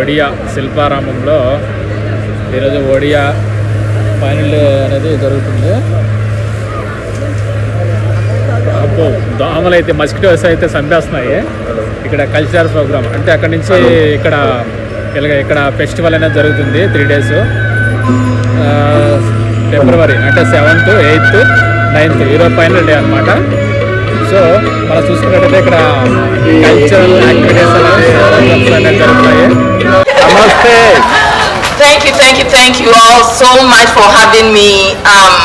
ఒడియా శిల్పారామంలో ఈరోజు ఒడియా ఫైనల్ అనేది జరుగుతుంది. అబ్బో దోమలు అయితే మస్కిటోస్ అయితే చంపేస్తున్నాయి ఇక్కడ కల్చరల్ ప్రోగ్రామ్ అంటే అక్కడ నుంచి ఇక్కడ ఇక్కడ ఫెస్టివల్ అనేది జరుగుతుంది త్రీ డేస్ ఫిబ్రవరి అంటే సెవెంత్ ఎయిత్ నైన్త్ ఈరోజు ఫైనల్ డే అనమాట సో మనం చూసుకున్నట్టయితే ఇక్కడ కల్చరల్ యాక్టివిటీస్ అనేది జరుగుతాయి నమస్తే Thank you, thank you, thank you all so much for having me. Um,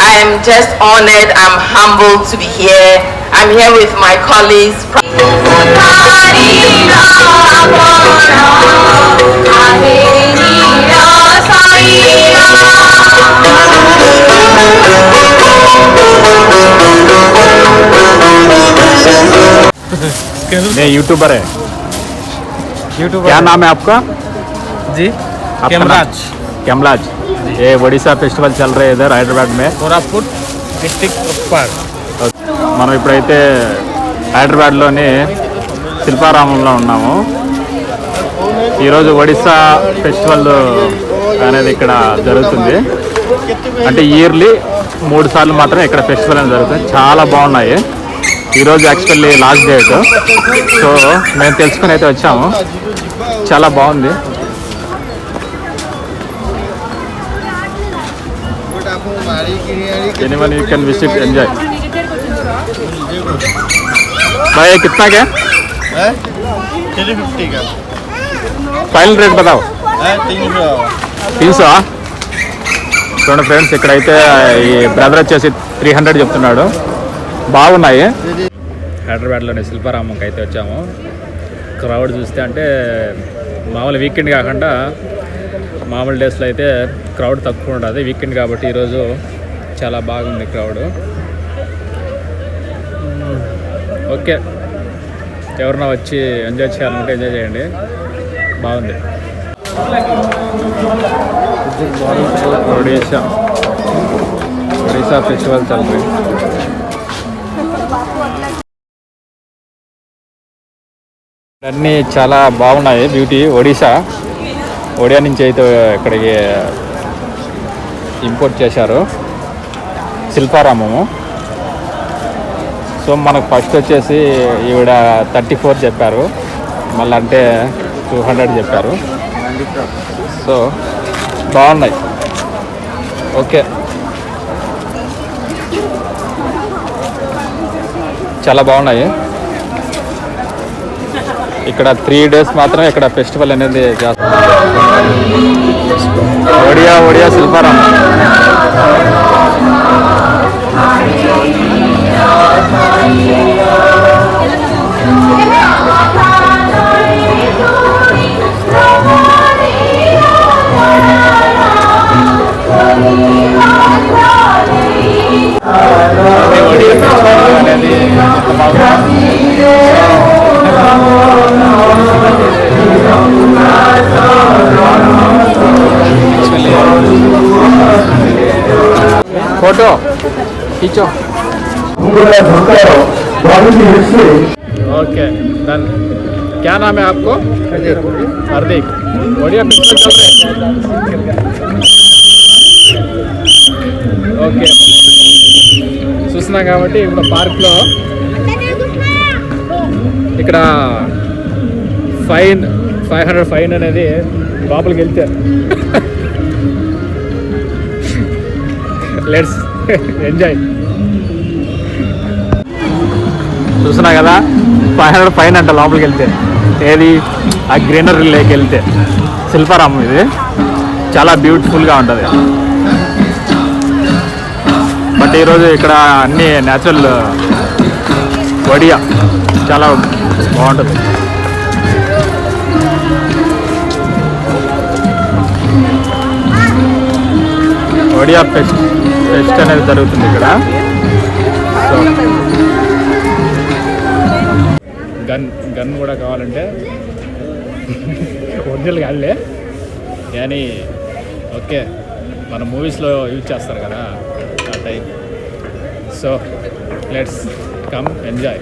I am just honored, I'm humbled to be here. I'm here with my colleagues. मैं YouTuber है YouTube क्या नाम है आपका जी आपका कैमराज नाम? कैमराज ये Odisha festival चल रहे हैं इधर हैदराबाद में कोरापुट डिस्ट्रिक्ट उप्पर మనం ఇప్పుడైతే హైదరాబాద్లోని శిల్పారామంలో ఉన్నాము ఈరోజు ఒడిశా ఫెస్టివల్ అనేది ఇక్కడ జరుగుతుంది అంటే ఇయర్లీ మూడు సార్లు మాత్రమే ఇక్కడ ఫెస్టివల్ అనేది జరుగుతుంది చాలా బాగున్నాయి ఈరోజు యాక్చువల్లీ లాస్ట్ డేట్ సో మేము తెలుసుకుని అయితే వచ్చాము చాలా బాగుంది anyone you can visit enjoy भाई ये कितना क्या थ्री फिफ्टी का फाइनल रेट बताओ है तीन सौ తీసా చూడండి ఫ్రెండ్స్ ఇక్కడైతే ఈ బ్రదర్ వచ్చేసి త్రీ హండ్రెడ్ చెప్తున్నాడు బాగున్నాయి. హైదరాబాద్లోని శిల్పారామంకి అయితే వచ్చాము. క్రౌడ్ చూస్తే అంటే మామూలు వీకెండ్ కాకుండా మామూలు డేస్లో అయితే క్రౌడ్ తక్కువ ఉండదు. వీకెండ్ కాబట్టి ఈరోజు చాలా బాగుంది క్రౌడ్. ఓకే. ఎవరన్నా వచ్చి ఎంజాయ్ చేయాలంటే ఎంజాయ్ చేయండి. బాగుంది. ఒడిశా. ఒడిశా ఫెస్టివల్ చల్ అన్నీ చాలా బాగున్నాయి. బ్యూటీ ఒడిశా. ఒడియా నుంచి అయితే ఇక్కడికి ఇంపోర్ట్ చేశారు. శిల్పారామము. సో మనకు ఫస్ట్ వచ్చేసి ఈవిడ థర్టీ ఫోర్ చెప్పారు. మళ్ళీ అంటే టూ హండ్రెడ్ చెప్పారు. సో బాగున్నాయి. ఓకే. చాలా బాగున్నాయి. ఇక్కడ త్రీ డేస్ మాత్రమే ఇక్కడ ఫెస్టివల్ అనేది చేస్తారు. ఒడియా ఒడియా శిల్పారామం అనేది फोटो खींचो ओके डन क्या नाम है आपको हार्दिक बढ़िया पिक्चर चल रहे ఓకే చూస్తున్నాం కాబట్టి ఇప్పుడు పార్క్లో ఇక్కడ ఫైన్ ఫైవ్ హండ్రెడ్ ఫైన్ అనేది లోపలికి వెళ్తే. Let's enjoy. చూస్తున్నా కదా ఫైవ్ హండ్రెడ్ ఫైన్ అంట లోపలికి వెళ్తే. ఏది? ఆ గ్రీనరీ లేక్ వెళ్తే. శిల్పారామం ఇది. చాలా బ్యూటిఫుల్గా ఉంటుంది. బట్ ఈరోజు ఇక్కడ అన్ని న్యాచురల్ వడియా చాలా బాగుంటుంది. ఒడియా ఫెస్ట్ ఫెస్ట్ అనేది జరుగుతుంది ఇక్కడ. సో గన్ గన్ కూడా కావాలంటే. ఒరిజినల్ కాదులే కానీ ఓకే మన మూవీస్లో యూజ్ చేస్తారు కదా ఆ time so let's come enjoy